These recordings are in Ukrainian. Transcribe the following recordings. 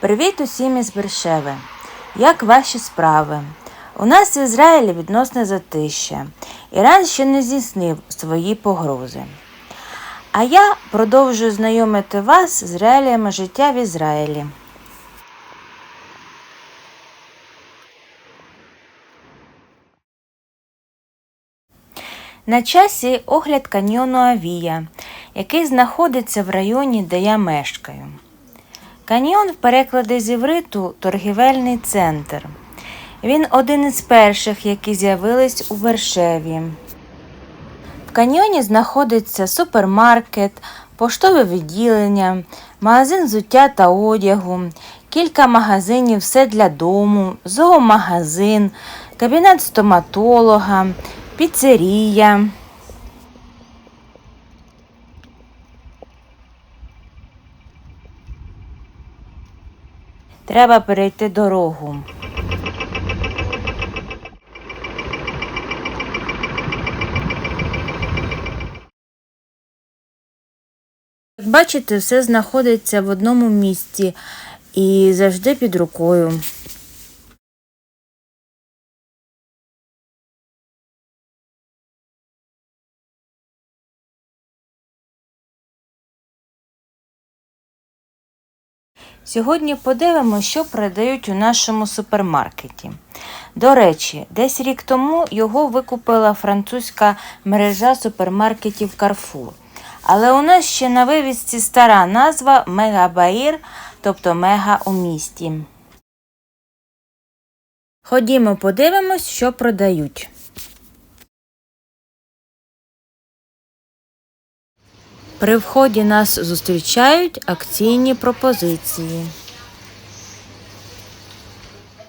Привіт усім із Бершеви! Як ваші справи? У нас в Ізраїлі відносне затища. Іран ще не здійснив свої погрози. А я продовжую знайомити вас з реаліями життя в Ізраїлі. На часі огляд каньйону Авія, який знаходиться в районі, де я мешкаю. Каньйон в перекладі з івриту торгівельний центр. Він один із перших, які з'явились у Вершеві. В каньйоні знаходиться супермаркет, поштове відділення, магазин взуття та одягу, кілька магазинів все для дому, зоомагазин, кабінет стоматолога, піцерія. Треба перейти дорогу. Бачите, все знаходиться в одному місці і завжди під рукою. Сьогодні подивимося, що продають у нашому супермаркеті. До речі, десь рік тому його викупила французька мережа супермаркетів Carrefour. Але у нас ще на вивісці стара назва Мегабаїр, тобто мега у місті. Ходімо, подивимось, що продають. При вході нас зустрічають акційні пропозиції.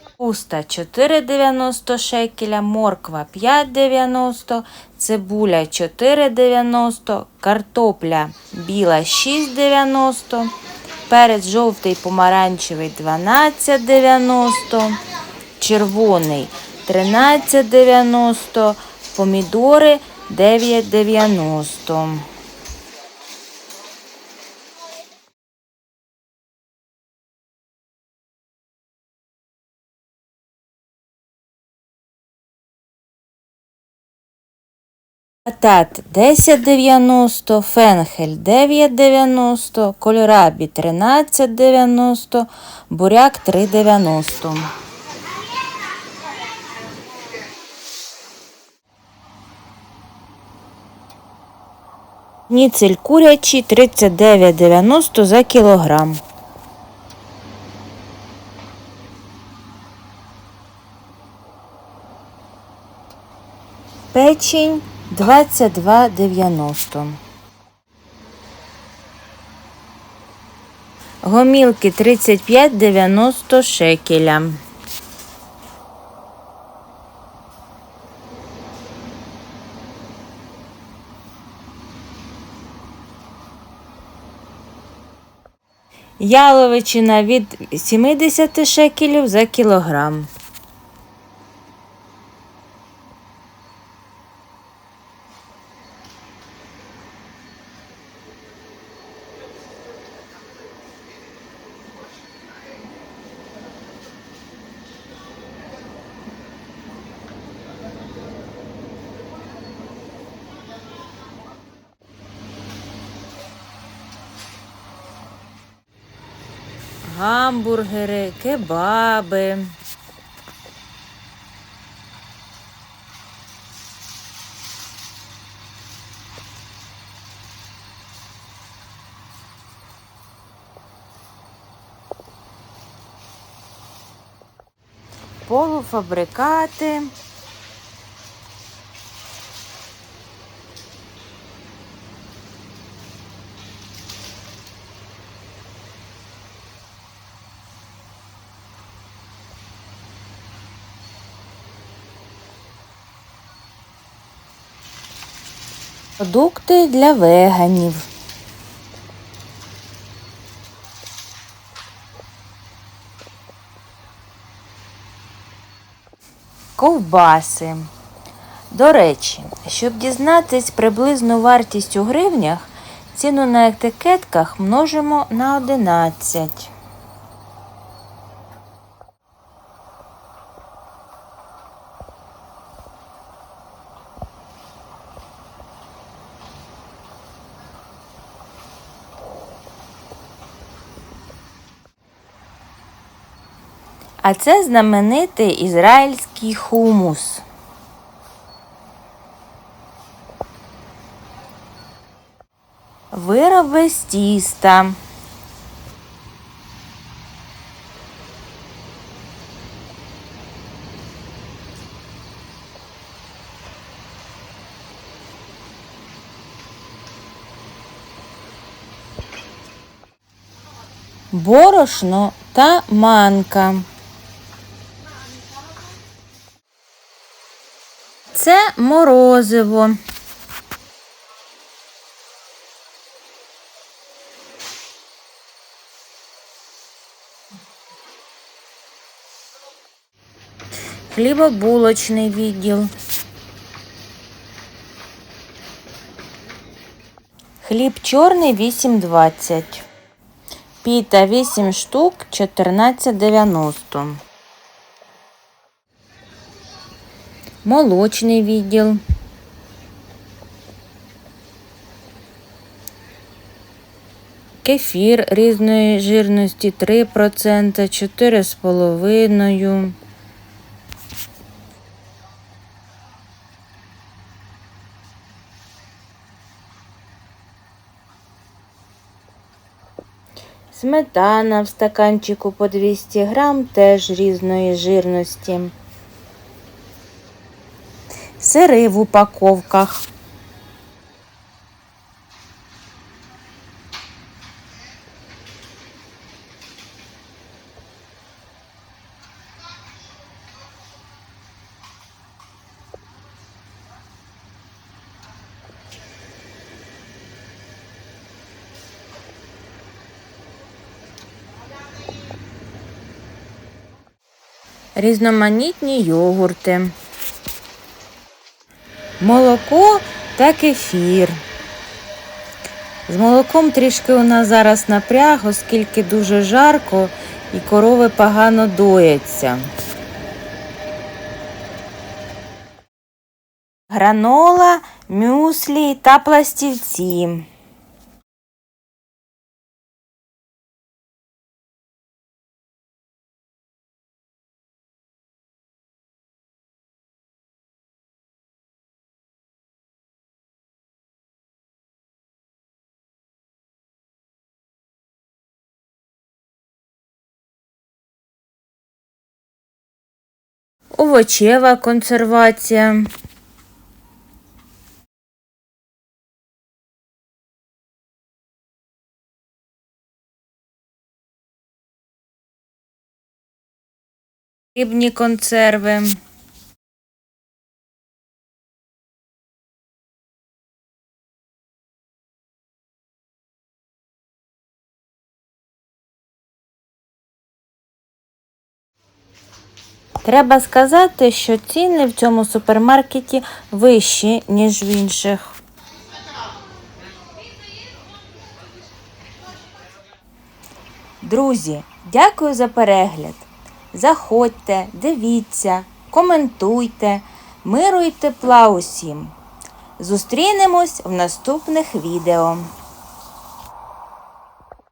Капуста 4,90 шекеля, морква 5,90, цибуля 4,90, картопля біла 6,90, перець жовтий помаранчевий 12,90, червоний 13,90, помідори 9,90. Батат 10,90, фенхель 9,90, кольорабі 13,90, буряк 3,90. Ніцель курячий 39,90 за кілограм. Печень 22,90. Гомілки 35,90 шекеля. Яловичина від 70 шекелів за кілограм. Гамбургери, кебаби. Полуфабрикати. Продукти для веганів. Ковбаси. До речі, щоб дізнатись приблизну вартість у гривнях, ціну на етикетках множимо на 11. А це знаменитий ізраїльський хумус. Вироби з тіста. Борошно та манка. Це морозиво. Хлібобулочний відділ. Хліб чорний 8,20. Піта 8 штук 14,90. Молочний відділ. Кефір різної жирності 3%, 4,5%. Сметана в стаканчику по 200 грам теж різної жирності. Сири в упаковках. Різноманітні йогурти. Молоко та кефір. З молоком трішки у нас зараз напряг, оскільки дуже жарко і корови погано дояться. Гранола, мюслі та пластівці. Овочева консервація. Рибні консерви. Треба сказати, що ціни в цьому супермаркеті вищі, ніж в інших. Друзі, дякую за перегляд. Заходьте, дивіться, коментуйте, миру і тепла усім. Зустрінемось в наступних відео.